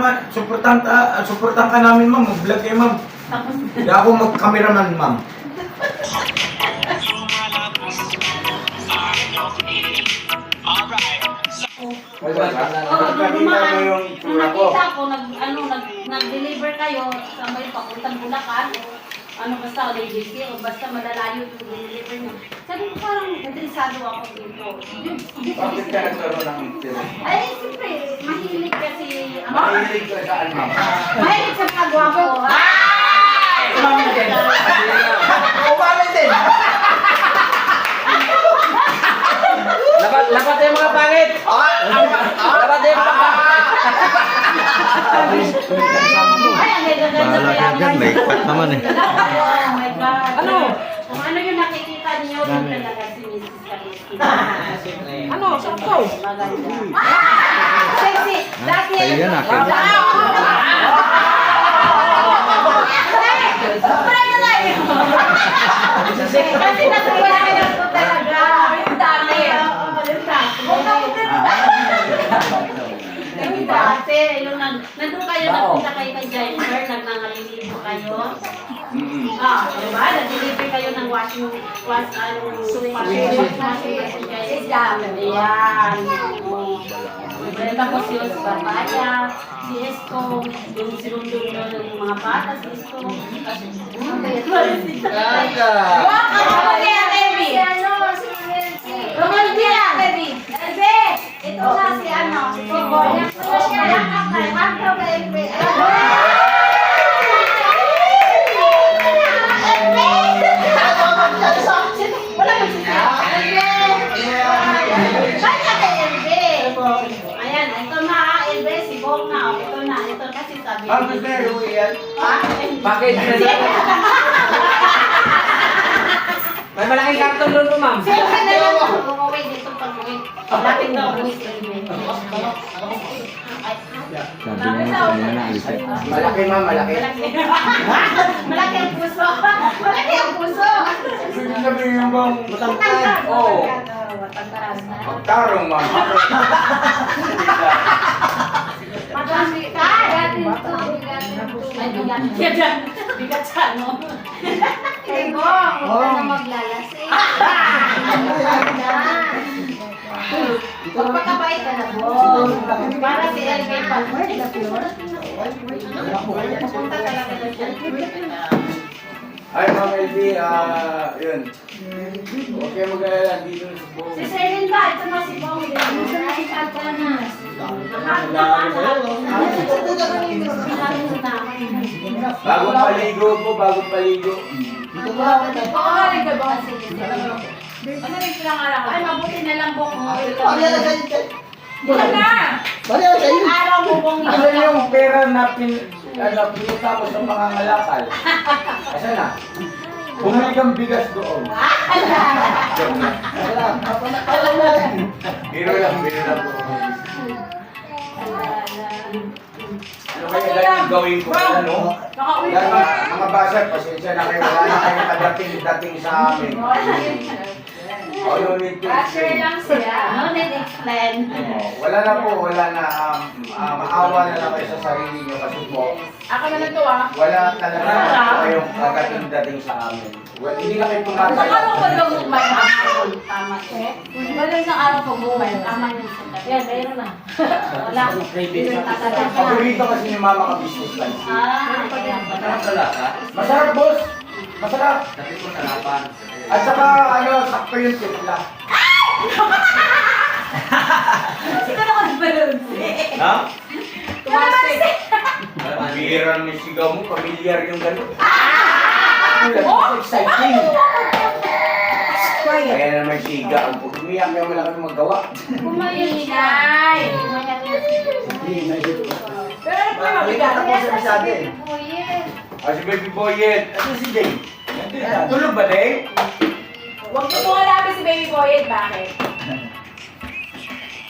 ma- suportahan, ta- suportahan ka namin, ma'am. Mag-vlog kayo, ma'am. Hindi ako mag-cameraman, ma'am. Wala Oo, ka. nung Nakita dumaan, nung nakita ko, nag, ano, nag, nag-deliver kayo sa may papuntang Bulacan, ano basta, o LGC, o basta malalayo yung deliver niyo. Sabi ko parang interesado ako dito. Bakit ka nagkaroon ng? Ay, siyempre, mahilig? Mahilig ka saan, ma'am? Mahilig sa mga gwapo. Umamin din. Umamin din. Lapat, lapat yung mga pangit! Lapat yung mga! Ay, dyan, may ikat naman eh. Oh my God. Ano? Kung ano yung nakikita niyo, yun talaga si Mrs. Kalistina. Ano? Saan to? Maganda. Sexy. Dati. Sa'yo yan, akin. Kasi nasiyahan ko talaga. Ang dami. Yung dati, yung nag, nandun kayo, nagpunta kayo kay Jennifer, nagnangaliligo kayo. Ah, di ba? Nag-deliver kayo ng washing, wash, ano, washing washing machine kayo. Ayan. Oo. Diba, Tapos yung si Papaya, si Esco, yung sinundong doon ng mga bata, si Esco. Gaga! Romandia! Ebe! Ito na si ano, si Boy. Ito siya lang ang kaya. Ebe! Ma'am? Ha? Bakit? May malaking karton doon po, ma'am. Siyempre na lang ako umuwi dito pag uwi. Lapit na sa Ebe. Sabi niya kanina, alisin. Malaki, ma'am, malaki. Malaki. Malaki ang puso. Malaki ang puso. Ibig sabihin yung bang Matangkad. Oo. Matangkad. magtarong, ma'am. Matangkad. Bigatin to. Bigatin to. Ay, bigat. Bigat. Bigat sa ano. Kay Bong. Huwag ka na maglalasing. Magpakabait ka na, Bong. Para si LB pa. Punta talaga na siya. Ay, ma'am LB, ah, yun. Kayo mag-alala, dito na si Bo. Si Serene ba? Ito na si Bong. Ito na si Alta na. Na Bagong paligo po, bagong paligo. Ka ba kasi? Ano rin pinangarap? Ay, mabuti na lang Bong. Bulan na! Araw mo Bong. Ano yung pera na pin, ano, pinuta mo sa pangangalakal? Asa na? Bumili kang bigas doon. Joke lang. Biro lang, biro lang po. Gawin ko? Ano? Nakauwi Yan mga, basher, pasensya na kayo. Wala na kayo kadating-dating sa amin. Oh, no need to explain. lang siya. No need explain. Oh, wala na po, wala na. Um, ah, maawa na lang kayo sa sarili nyo kasi po, Ako na lang to ah. wala talaga kayong kadating-dating sa amin. Well, hindi na kayo Isang tumatay. araw pa lang bumay hapon. Tama eh. Wala isang araw pa bumay. Tama yun. Yan, mayroon na. Wala. Paborito kasi ni mama ka business lang. Ah, ayan. Masarap, boss! Masarap! At saka, ano, sakto yung timpla. Ito na kasi balon. Ha? Tumasik. Bihira naman yung sigaw mo, familiar yung gano'n. Ah! exciting! Kaya naman siga, ang umiyak kaya wala kami magawa. Kumain siya. Pero ano pa mabigat? Ah, si Baby Boyet. Ano si Jay? Tulog ba, Day? Huwag mo po hanapin si Baby Boyet, bakit?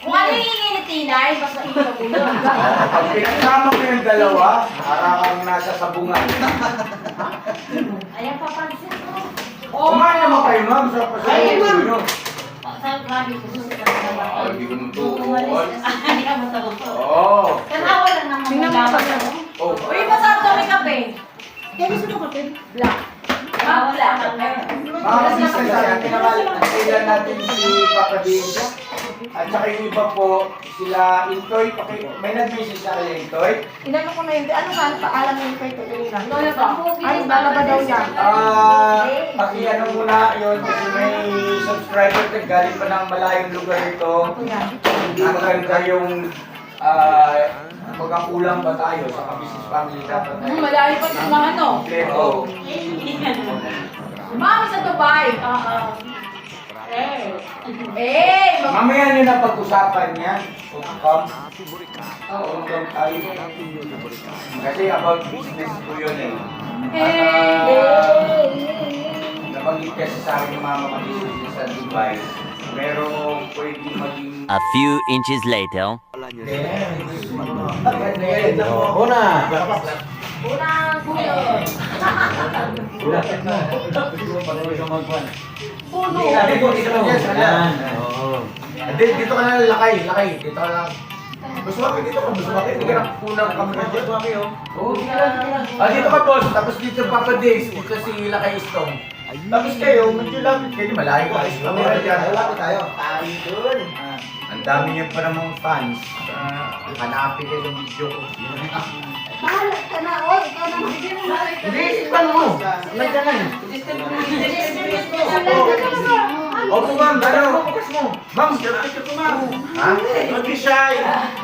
Kung ano yung hingin ni Tinay, mas mainit ang ulo. Pag pinagsama mo yung dalawa, para kang nasa sabungan. Ayan, papansin ko. Kumain naman kayo, ma'am, sa Ay, ma'am. pasalubong nyo. sa grabe ko gusto ka talaga. Ah, hindi ko umalis ka, hindi ka matawag. Oo. Tanawa lang Tingnan mo. Oh. Uy, masarap daw may kape. Kaya gusto mo kape? Black. Ah, wala ka na. Mga business natin, kailan natin si Papa Dingo. At saka yung iba po, sila Intoy. Paki, may nag-message na kay Intoy. Inano ko na yun. Ano nga, paalam yung kay Tutuina. Ano ba? Ay, din lalaba daw niya. Ah, paki ano muna yun kasi may subscriber na galing pa ng malayong lugar ito. Yan. Maganda yung ah, pagkakulang ba tayo sa business family dapat tayo. Hmm, malayo pa sa mga ano. Kompleto. Mami sa Dubai. Oo. Eh. Eh, Mamaya nyo na pag-usapan yan. Come. Oo, come tayo. Kasi about business ko yun eh. At, ah, nabanggit kasi sa akin ng mama mag-business sa Dubai. Pero pwede maging... A few inches later. Una. kulo. Hindi, sabi ko, dito ka dyan, sana. Hindi, dito ka na lakay, lakay. Dito ka lang. Buswaki, dito ka, buswaki. Hindi ka na dyan. Oh. Oo, dito ka, dito ka. Ah, dito ka, boss. Tapos dito, Papa Days. Dito si Lakay Istong. Tapos kayo, medyo lapit kayo. Malayo ka. Kamera dyan. Lapit tayo. Tayo dun. Ang dami niyo pa namang fans. Ah, hanapin kayo ng video ko. Bahala ka na. Oy, ikaw na mag-ibig. Hindi, ipan mo. Nandiyan na. Opo, ma'am. Ano? Ma'am, picture ko, ma'am. Ha? Mag-isay.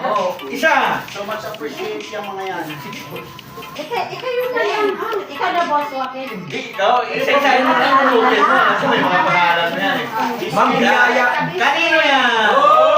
Oo. Isa. So much appreciate yung mga yan. Ikaw, ikaw yung na yan. Ikaw na boss, Joaquin. Ikaw, isa-isa mo lang ang ulit mo. Kasi may mga pangalan na yan. eh. Ma'am. Kanino yan? Unang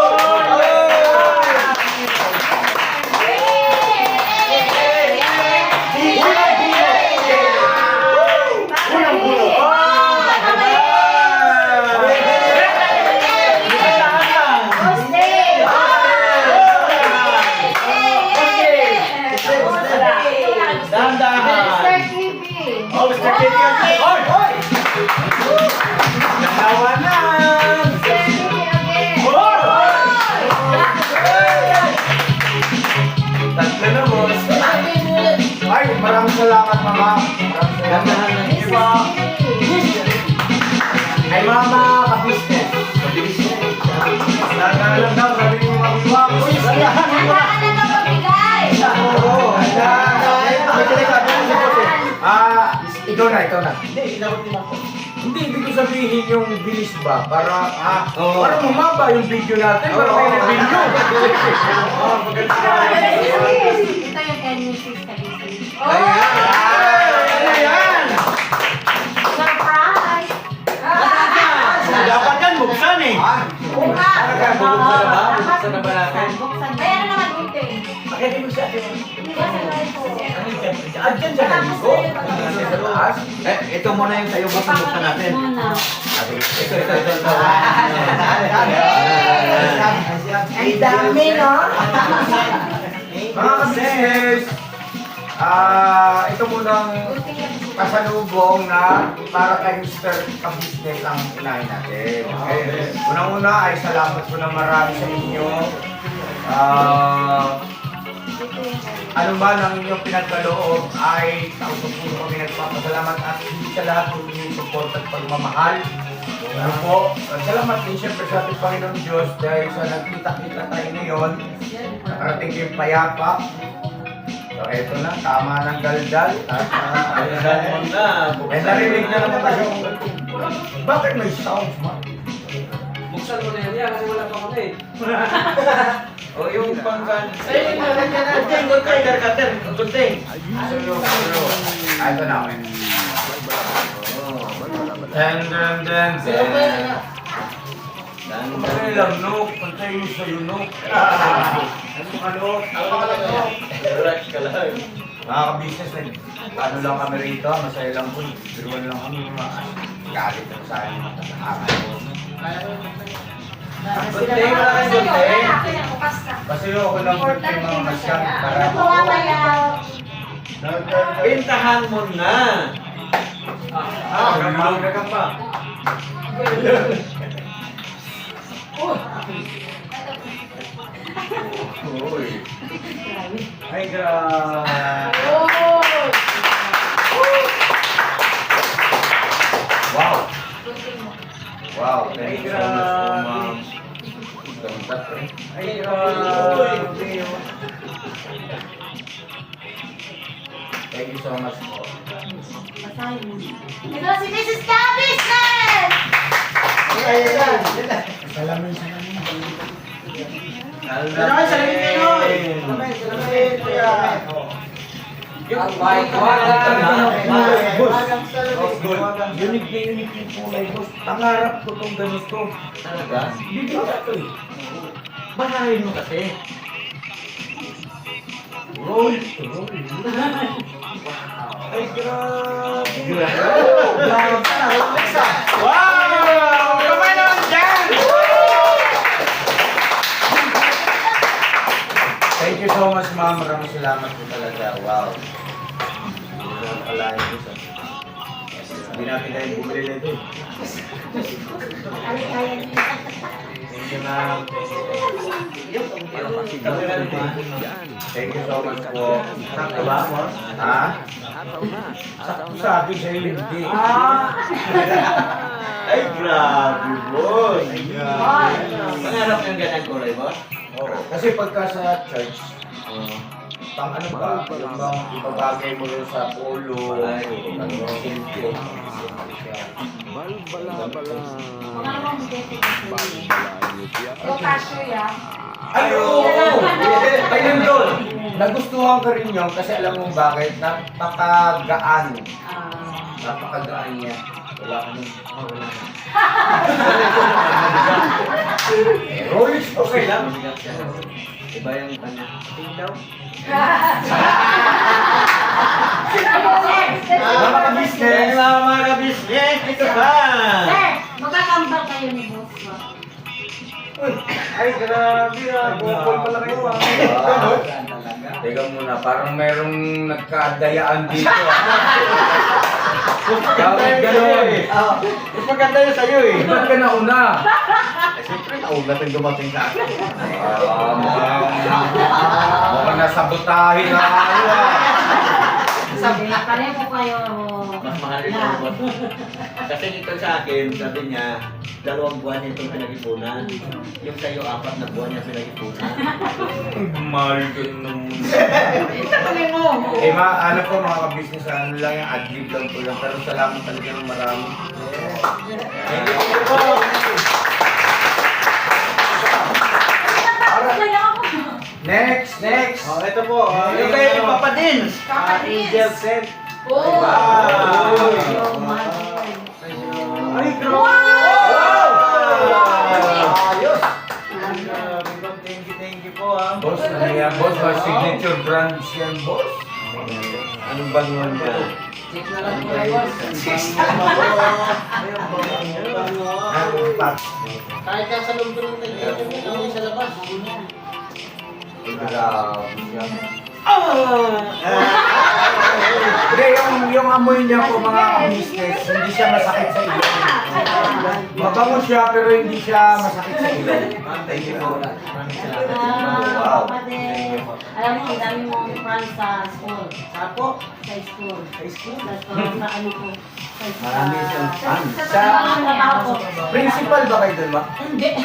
ikaw na, ikaw na. Hindi, inabot din ako. Hindi, ibig ko sabihin yung bilis ba? Para, ah, para humaba yung video natin. Para may nag-video. Oh, magaling ka. Ito yung 10 minutes dito. Ayan! Surprise! Dapat yan, buksan eh. Para ka, bubuksan na ba? Bubuksan na ba natin? Buksan na. Ayan naman, gunte. Pakitin mo siya. Buksan na ito. Ah, dyan. Dyan sa taas. Eh, ito muna yung sa'yo buksan buksan natin. Ito, ito, ito, ito. Ay, dami, no? Mga ka-business, ah, ito munang kasalubong na para kay Mr. Ka-business ang unahin natin. Okay. Unang-una ay salamat po na marami sa inyo. Ah, ano man ang inyong pinagkaloob ay taos-puso kami nagpapasalamat at hindi sa lahat po inyong support at pagmamahal. Ano po, at salamat din siyempre sa ating Panginoon Diyos dahil sa nagkita-kita tayo ngayon, nakarating kayong payapa. So eto na, tama ng daldal. At uh, Dahil mo na. eh, narinig na naman tayo. Bakit may sounds mo? Kasi wala pa kami. O yung panggan. Ay, gunting, gunting. Cutter. Gunting. Ah, ito na ako. And then, then, then. Pantay lang, no? Pantay mo sa'yo, no? Ano ka, no? Ano ka lang, no? Relax ka lang. Mga ka-business, nag, ano lang kami rito, masaya lang po. Biruan lang kami, galit lang sa akin, nakakaangal ko. Gunting, wala kayong gunting. Kasi ako lang gunting mga para mamaya. Pintahan mo na. Ah, gagawin ka pa. Uy. Ay, grabe. Wow. Wow, thank you so much pre. Ay. Thank you so much po. Ito si Mrs. Cabisnes! Salamin sa kanya. Salamin, salamin kayo. Salamin, salamin, kuya. Ang bait, walang. Unique na unique yung kulay, boss. Pangarap ko tong ganito. Talaga? Bibigyan ko eh. Bahayin mo kasi. Roll to roll. Ay, grabe. Wow! Thank you so much, ma'am. Maraming salamat po talaga. Wow. Hindi naman pala ito sa... Hindi natin tayo bumili na ito. Thank you, ma'am. Thank you so much po. Sakto ba, boss? Ha? Sakto sa akin sa'yo, hindi. Ay, grabe, boy. Pangarap yung ganang kulay, boss? Oo. Kasi pagka sa church, uh, pang ano ba, yung bang ibabagay mo yun sa polo, ano, silke. Ito cashew yan. Ay, oo! Ayun doon! Nagustuhan ko rin yun kasi alam mo bakit? Napakagaan. Napakagaan niya. Wala ka nung... Oh, wala. Eh, Rolex okay lang. Iba yung ano. Tingdaw. Mga ka-business! Mga ka-business! Ito ba? Sir, magkakambal kayo ni boss ba? Ay, grabe ah. Bukol pala kayo ah. Teka muna, parang merong nagkadayaan dito ah. Bakit gano'n? Mas maganda yun sa'yo eh. Ba't ka nauna? Eh, Siyempre, dumating sa akin. Ah, mukhang... Mukhang nasabotahin na ano ah. Sabi, pareho kayo. Mas mahal ito. Kasi dito sa akin, sabi niya, dalawang buwan niya itong pinag-ipunan. Yung sa'yo, apat na buwan niya pinag-ipunan. Mahal ka naman. Eh, ma, ano po mga ka-business, ano lang yung ad-lib lang po lang. Pero salamat talaga ng marami. Thank you po. Next, next. Oh, ito po. Oh, yung kay Papa Dins. Papa Dins. Angel Sen. Oh! Wow! Ay, grabe! Ayos! Thank you, thank you po ah. Boss, ano yan, boss? Mga signature brands yan, boss. Anong bangon ba? Check na lang po kayo, boss. Anong pack? Kahit ka sa loob ng nag-iinom mo, kami sa labas. Ay, grabe siya. Hindi, yung, amoy niya po mga business, hindi siya masakit sa ilong. Mabango siya pero hindi siya masakit sa ilong. Thank you po. Salamat. Ah. Alam mo, ang dami mong friends sa school. Saan po? Sa school. Sa school? Sa school, sa ano ko. Sa Marami siyang fan. Sa Sa ko. principal ba kayo doon, ma? Hindi.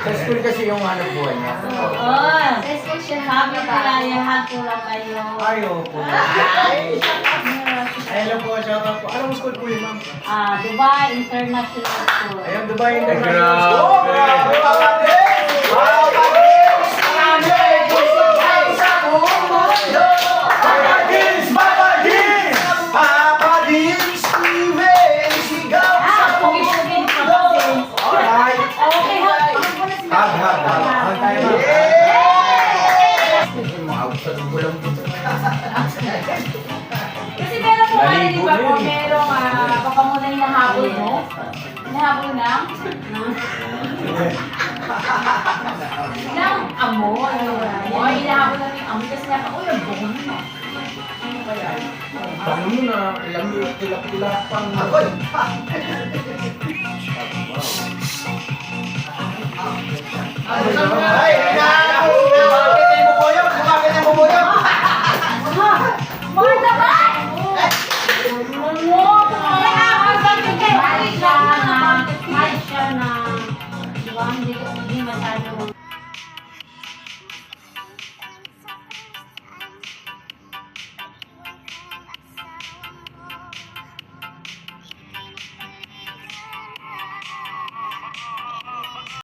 Sa school kasi yung hanap buhay niya. Oo. Sa school siya. Sabi nila, yahan ko lang kayo. Ayaw po. Ayun lang po, shout out po. Anong school po yun, ma'am? Ah, Dubai International School. Ayun, Dubai International grabe. School. Wow, Nahabol na? Nang amoy. Amoy, inahabol na yung amoy kasi nga, uy, ang buhon mo. Ano kaya? Ano mo na, alam mo, tilap-tilap pang... Ay, Rina!